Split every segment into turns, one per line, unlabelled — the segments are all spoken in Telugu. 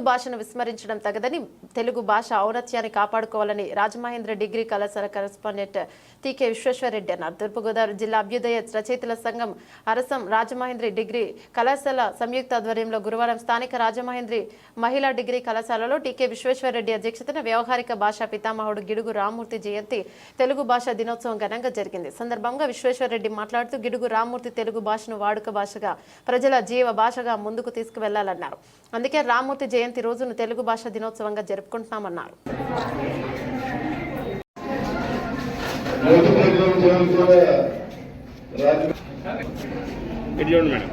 తెలుగు భాషను విస్మరించడం తగదని తెలుగు భాష ఔన్నత్యాన్ని కాపాడుకోవాలని రాజమహేంద్ర డిగ్రీ కళాశాల కరెస్పాండెంట్ టీకే విశ్వేశ్వరరెడ్డి అన్నారు. తూర్పుగోదావరి జిల్లా అభ్యుదయ రచయితల సంఘం అరసం రాజమహేంద్రి డిగ్రీ కళాశాల సంయుక్త ఆధ్వర్యంలో గురువారం స్థానిక రాజమహేంద్రి మహిళా డిగ్రీ కళాశాలలో టీకే విశ్వేశ్వరరెడ్డి అధ్యక్షతన వ్యవహారిక భాషా పితామహుడు గిడుగు రామ్మూర్తి జయంతి తెలుగు భాష దినోత్సవం ఘనంగా జరిగింది. సందర్భంగా విశ్వేశ్వరరెడ్డి మాట్లాడుతూ గిడుగు రామ్మూర్తి తెలుగు భాషను వాడుక భాషగా ప్రజల జీవ భాషగా ముందుకు తీసుకువెళ్ళాలన్నారు. అందుకే రామ్మూర్తి జయంతి రోజును తెలుగు భాష దినోత్సవంగా జరుపుకుంటున్నామన్నారు.
మేడం.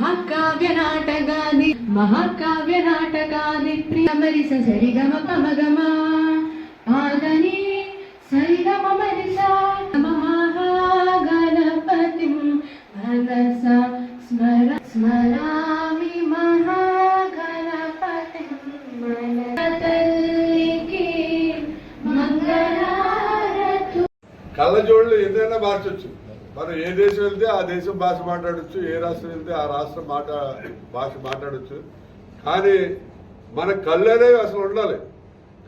మహాకావ్య నాటగాది మహాకావ్య నాటగాది ప్రియమరి సరిగమ పమగమ ఆదని సరిగమ మరిస మహాగణపతిం. మనస స్మర స్మరామి మహాగణపతిం. మనతల్లికి మంగళారతు.
కళ్ళజోళ్ళు ఏదైనా మార్చొచ్చు. మనం ఏ దేశం వెళ్తే ఆ దేశం భాష మాట్లాడచ్చు ఏ రాష్ట్రం వెళ్తే ఆ రాష్ట్రం మాట భాష మాట్లాడచ్చు. కానీ మన కళ్ళు అనేవి అసలు ఉండాలి.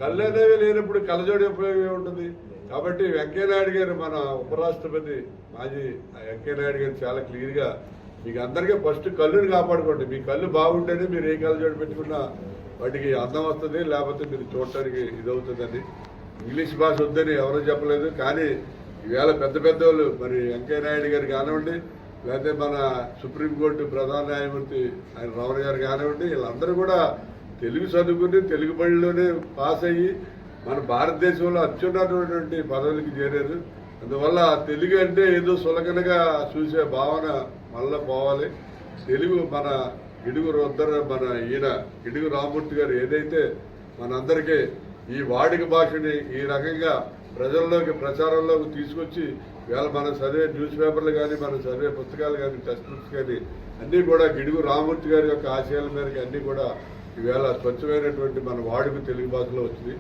కళ్ళు అనేవి లేనప్పుడు కళ్ళజోడి ఉపయోగం ఏముంటుంది? కాబట్టి వెంకయ్యనాయుడు గారు మన ఉపరాష్ట్రపతి మాజీ వెంకయ్యనాయుడు గారు చాలా క్లియర్గా మీకు అందరికీ ఫస్ట్ కళ్ళుని కాపాడుకోండి. మీ కళ్ళు బాగుంటేనే మీరు ఏ కళ్ళజోడి పెట్టుకున్నా వాటికి అర్థం వస్తుంది లేకపోతే మీరు చూడటానికి ఇదవుతుందని ఇంగ్లీష్ భాష వద్దని ఎవరూ చెప్పలేదు. కానీ ఈవేళ పెద్ద పెద్ద వాళ్ళు మరి వెంకయ్య నాయుడు గారు కానివ్వండి లేకపోతే మన సుప్రీంకోర్టు ప్రధాన న్యాయమూర్తి ఆయన రమణ గారు కానివ్వండి వీళ్ళందరూ కూడా తెలుగు చదువుకుని తెలుగు బడిలోనే పాస్ అయ్యి మన భారతదేశంలో అత్యున్నతమైనటువంటి పదవులకి చేరారు. అందువల్ల తెలుగు అంటే ఏదో సులకనగా చూసే భావన మళ్ళా పోవాలి. తెలుగు మన గిడుగు రుద్దర మన ఈయన గిడుగు రామూర్తి గారు ఏదైతే మనందరికీ ఈ వాడిక భాషని ఈ రకంగా ప్రజల్లోకి ప్రచారంలోకి తీసుకొచ్చి ఇవాళ మనం చదివే న్యూస్ పేపర్లు కానీ మనం చదివే పుస్తకాలు కానీ టెక్స్ట్ బుక్స్ కానీ అన్నీ కూడా గిడుగు రామూర్తి గారి యొక్క ఆశయాల మేరకు అన్నీ కూడా ఈవేళ స్వచ్ఛమైనటువంటి మన వాడుక తెలుగు భాషలో వచ్చింది.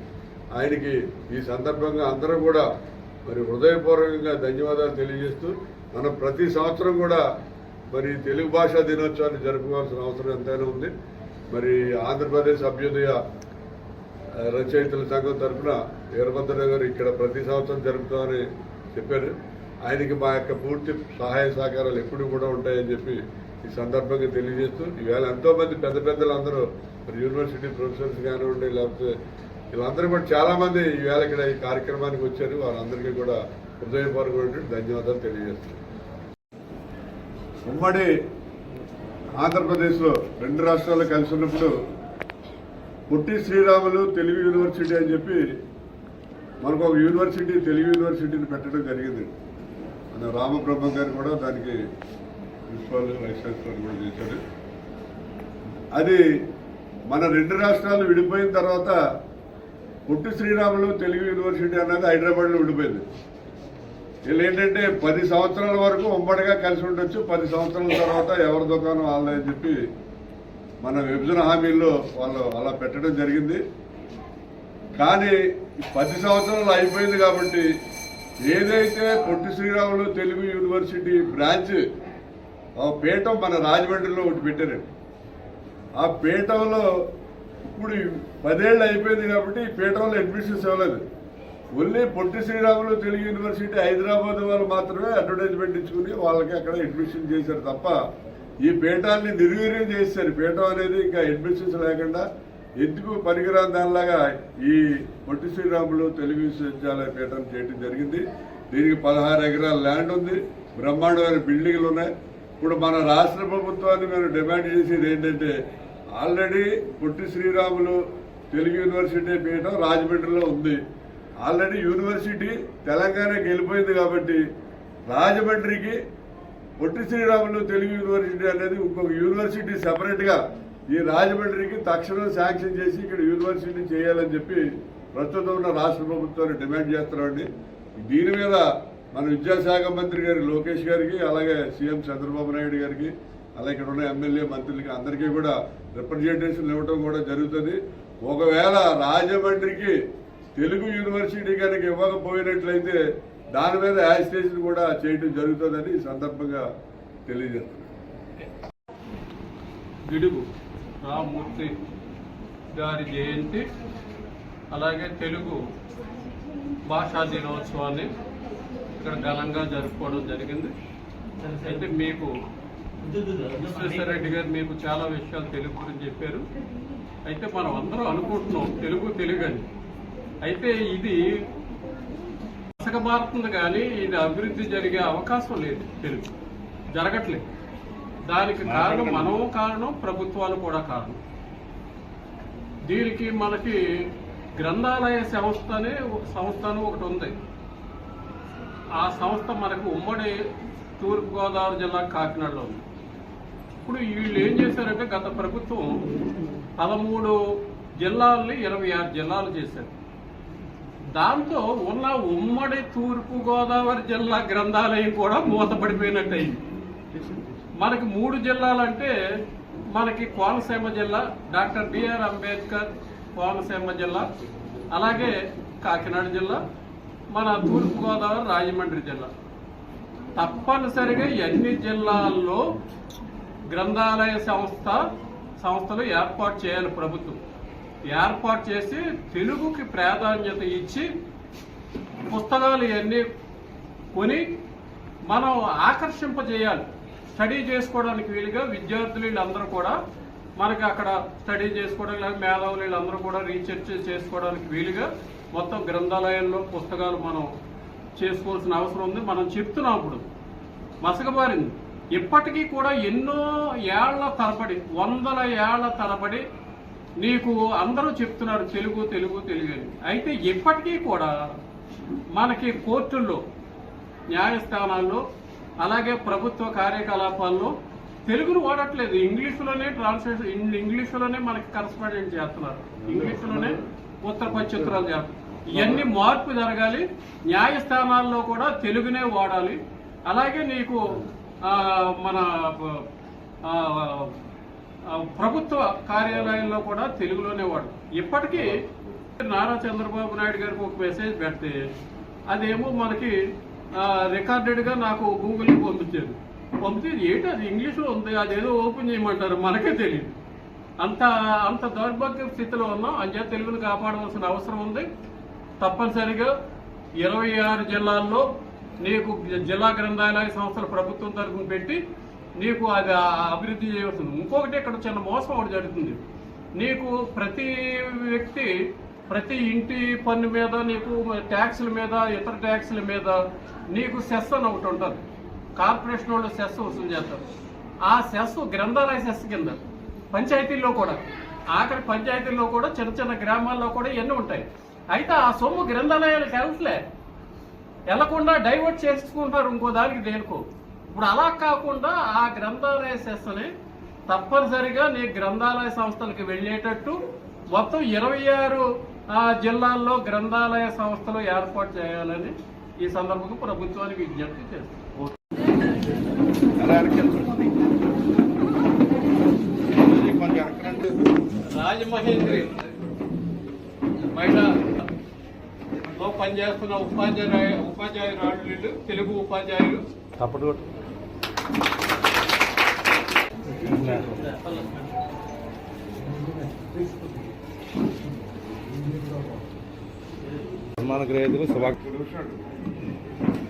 ఆయనకి ఈ సందర్భంగా అందరూ కూడా మరి హృదయపూర్వకంగా ధన్యవాదాలు తెలియజేస్తూ మనం ప్రతి సంవత్సరం కూడా మరి తెలుగు భాషా దినోత్సవాన్ని జరుపుకోవాల్సిన అవసరం ఎంతైనా ఉంది. మరి ఆంధ్రప్రదేశ్ అభ్యుదయ రచయితల సంఘం తరఫున వీరభద్రరావు గారు ఇక్కడ ప్రతి సంవత్సరం జరుపుతామని చెప్పారు. ఆయనకి మా యొక్క పూర్తి సహాయ సహకారాలు ఎప్పుడు కూడా ఉంటాయని చెప్పి ఈ సందర్భంగా తెలియజేస్తూ ఈవేళ ఎంతోమంది పెద్ద పెద్దలు అందరూ మరి యూనివర్సిటీ ప్రొఫెసర్స్ కానివ్వండి లేకపోతే వీళ్ళందరూ కూడా చాలామంది ఈవేళ ఇక్కడ ఈ కార్యక్రమానికి వచ్చారు. వారందరికీ కూడా హృదయపూర్వకమైనటువంటి ధన్యవాదాలు తెలియజేస్తున్నాను. ఉమ్మడి ఆంధ్రప్రదేశ్లో రెండు రాష్ట్రాలు కలిసి ఉన్నప్పుడు పుట్టి శ్రీరాములు తెలుగు యూనివర్సిటీ అని చెప్పి మనకు ఒక యూనివర్సిటీ తెలుగు యూనివర్సిటీని పెట్టడం జరిగింది. మన రామబ్రహ్మం గారు కూడా దానికి ప్రిన్సిపాల్ వైస్ ఛాన్సలర్ కూడా చేశారు. అది మన రెండు రాష్ట్రాలు విడిపోయిన తర్వాత పుట్టి శ్రీరాములు తెలుగు యూనివర్సిటీ అన్నది హైదరాబాద్లో విడిపోయింది వీళ్ళు ఏంటంటే పది సంవత్సరాల వరకు ఉమ్మడిగా కలిసి ఉండొచ్చు పది సంవత్సరాల తర్వాత ఎవరి దుకాణం వాళ్ళని చెప్పి మన విభజన హామీల్లో వాళ్ళు అలా పెట్టడం జరిగింది. కానీ పది సంవత్సరాలు అయిపోయింది కాబట్టి ఏదైతే పొట్టి శ్రీరాములు తెలుగు యూనివర్సిటీ బ్రాంచ్ ఆ పీఠం మన రాజమండ్రిలో ఒకటి పెట్టారండి. ఆ పీఠంలో ఇప్పుడు పదేళ్ళు అయిపోయింది కాబట్టి ఈ పీఠంలో అడ్మిషన్స్ ఇవ్వలేదు. ఓన్లీ పొట్టి శ్రీరాములు తెలుగు యూనివర్సిటీ హైదరాబాద్ వాళ్ళు మాత్రమే అడ్వర్టైజ్మెంట్ ఇచ్చుకుని వాళ్ళకి అక్కడ అడ్మిషన్ చేశారు తప్ప ఈ పీఠాన్ని నిర్వీర్యం చేశారు. పీఠం అనేది ఇంకా అడ్మిషన్స్ లేకుండా ఎందుకు పనికిరాని దానిలాగా ఈ పొట్టి శ్రీరాములు తెలుగు విశ్వవిద్యాలయ పీఠం చేయడం జరిగింది. దీనికి పదహారు ఎకరాల ల్యాండ్ ఉంది. బ్రహ్మాండమైన బిల్డింగ్లు ఉన్నాయి. ఇప్పుడు మన రాష్ట్ర ప్రభుత్వాన్ని మేము డిమాండ్ చేసేది ఏంటంటే ఆల్రెడీ పొట్టి శ్రీరాములు తెలుగు యూనివర్సిటీ పీఠం రాజమండ్రిలో ఉంది. ఆల్రెడీ యూనివర్సిటీ తెలంగాణకి వెళ్ళిపోయింది కాబట్టి రాజమండ్రికి పొట్టి శ్రీరాములు తెలుగు యూనివర్సిటీ అనేది ఇంకొక యూనివర్సిటీ సెపరేట్గా ఈ రాజమండ్రికి తక్షణం శాంక్షన్ చేసి ఇక్కడ యూనివర్సిటీ చేయాలని చెప్పి ప్రస్తుతం ఉన్న రాష్ట్ర ప్రభుత్వాన్ని డిమాండ్ చేస్తున్నామండి. దీని మీద మన విద్యాశాఖ మంత్రి గారి లోకేష్ గారికి అలాగే సీఎం చంద్రబాబు నాయుడు గారికి అలాగే ఇక్కడ ఉన్న ఎమ్మెల్యే మంత్రులకి అందరికీ కూడా రిప్రజెంటేషన్ ఇవ్వడం కూడా జరుగుతుంది. ఒకవేళ రాజమండ్రికి తెలుగు యూనివర్సిటీ కనుక ఇవ్వకపోయినట్లయితే దాని మీద యాజిటేషన్ కూడా చేయడం జరుగుతుందని సందర్భంగా తెలియజేస్తున్నాను.
గిడుగు రామ్మూర్తి గారి జయంతి అలాగే తెలుగు భాషా దినోత్సవాన్ని ఇక్కడ ఘనంగా జరుపుకోవడం జరిగింది. అయితే మీకు విశ్వేశ్వరరెడ్డి గారు మీకు చాలా విషయాలు తెలుగు గురించి చెప్పారు. అయితే మనం అందరం అనుకుంటున్నాం తెలుగు తెలుగు అని అయితే ఇది భారతుంది కానీ ఇది అభివృద్ధి జరిగే అవకాశం లేదు తెలుగు జరగట్లేదు. దానికి కారణం మనము కారణం ప్రభుత్వాలు కూడా కారణం. దీనికి మనకి గ్రంథాలయ సంస్థ అనే ఒక సంస్థ అని ఒకటి ఉంది. ఆ సంస్థ మనకు ఉమ్మడి తూర్పుగోదావరి జిల్లా కాకినాడలో ఉంది. ఇప్పుడు వీళ్ళు ఏం చేశారంటే గత ప్రభుత్వం పదమూడు జిల్లాల్ని ఇరవై ఆరు జిల్లాలు చేశారు. దాంతో ఉన్న ఉమ్మడి తూర్పు గోదావరి జిల్లా గ్రంథాలయం కూడా మూతపడిపోయినట్టయింది. మనకి మూడు జిల్లాలంటే మనకి కోనసీమ జిల్లా డాక్టర్ బిఆర్ అంబేద్కర్ కోనసీమ జిల్లా అలాగే కాకినాడ జిల్లా మన తూర్పుగోదావరి రాజమండ్రి జిల్లా. తప్పనిసరిగా ఎన్ని జిల్లాల్లో గ్రంథాలయ సంస్థ సంస్థలు ఏర్పాటు చేయాలి ప్రభుత్వం. ఏర్పాటు చేసి తెలుగుకి ప్రాధాన్యత ఇచ్చి పుస్తకాలు ఇవన్నీ కొని మనం ఆకర్షింపజేయాలి. స్టడీ చేసుకోవడానికి వీలుగా విద్యార్థులు వీళ్ళందరూ కూడా మనకి అక్కడ స్టడీ చేసుకోవడానికి లేదా మేధావులు వీళ్ళందరూ కూడా రీసెర్చ్ చేసుకోవడానికి వీలుగా మొత్తం గ్రంథాలయంలో పుస్తకాలు మనం చేసుకోవాల్సిన అవసరం ఉంది. మనం చెప్తున్నాం ఇప్పుడు. మసకబారింది ఇప్పటికీ కూడా ఎన్నో ఏళ్ళ తరబడి వందల ఏళ్ళ తరబడి నీకు అందరూ చెప్తున్నారు తెలుగు తెలుగు తెలుగు అని. అయితే ఇప్పటికీ కూడా మనకి కోర్టుల్లో న్యాయస్థానాల్లో అలాగే ప్రభుత్వ కార్యకలాపాల్లో తెలుగును వాడట్లేదు. ఇంగ్లీషులోనే ట్రాన్స్లేషన్ ఇంగ్లీషులోనే మనకి కరస్పాండెంట్ చేస్తున్నారు. ఇంగ్లీషులోనే ఉత్తర పచ్చిత్రాలు చేస్తున్నారు. ఇవన్నీ మార్పు జరగాలి. న్యాయస్థానాల్లో కూడా తెలుగునే వాడాలి. అలాగే నీకు మన ప్రభుత్వ కార్యాలయాల్లో కూడా తెలుగులోనే వాడు. ఇప్పటికీ నారా చంద్రబాబు నాయుడు గారికి ఒక మెసేజ్ పెడితే అదేమో మనకి రికార్డెడ్గా నాకు గూగుల్ పంపించారు. పంపితే ఏంటి అది ఇంగ్లీష్లో ఉంది అదేదో ఓపెన్ చేయమంటారు మనకే తెలియదు అంత అంత దౌర్భాగ్య స్థితిలో ఉన్నాం అంచేత తెలుగును కాపాడవలసిన అవసరం ఉంది. తప్పనిసరిగా ఇరవై ఆరు జిల్లాల్లో నీకు జిల్లా గ్రంథాలయ సంస్థల ప్రభుత్వం తరఫున పెట్టి నీకు అది అభివృద్ధి చేయవలసింది ఇంకొకటి ఇక్కడ చిన్న మోసం ఒకటి జరుగుతుంది. నీకు ప్రతి వ్యక్తి ప్రతి ఇంటి పన్ను మీద నీకు ట్యాక్సుల మీద ఇతర ట్యాక్సుల మీద నీకు సెస్ అని ఒకటి ఉంటుంది. కార్పొరేషన్ వాళ్ళు సెస్ వసూలు చేస్తారు. ఆ సెస్ గ్రంథాలయ సెస్ కింద పంచాయతీల్లో కూడా. ఆఖరి పంచాయతీల్లో కూడా చిన్న చిన్న గ్రామాల్లో కూడా ఇవన్నీ ఉంటాయి. అయితే ఆ సొమ్ము గ్రంథాలయాలకు వెళ్తలే వెళ్ళకుండా డైవర్ట్ చేసుకుంటారు ఇంకో దానికి దేనికో. ఇప్పుడు అలా కాకుండా ఆ గ్రంథాలయ సెస్ని తప్పనిసరిగా నీ గ్రంథాలయ సంస్థలకు వెళ్ళేటట్టు మొత్తం ఇరవై ఆరు జిల్లాల్లో గ్రంథాలయ సంస్థలు ఏర్పాటు చేయాలని ఈ సందర్భంగా ప్రభుత్వానికి విజ్ఞప్తి చేస్తాం రాజమహేంద్రి మహిళ లో పనిచేస్తున్న ఉపాధ్యాయ ఉపాధ్యాయురాలు వీళ్ళు తెలుగు ఉపాధ్యాయులు.
సన్మాన గ్రహీతలు శుభాకాంక్షలు.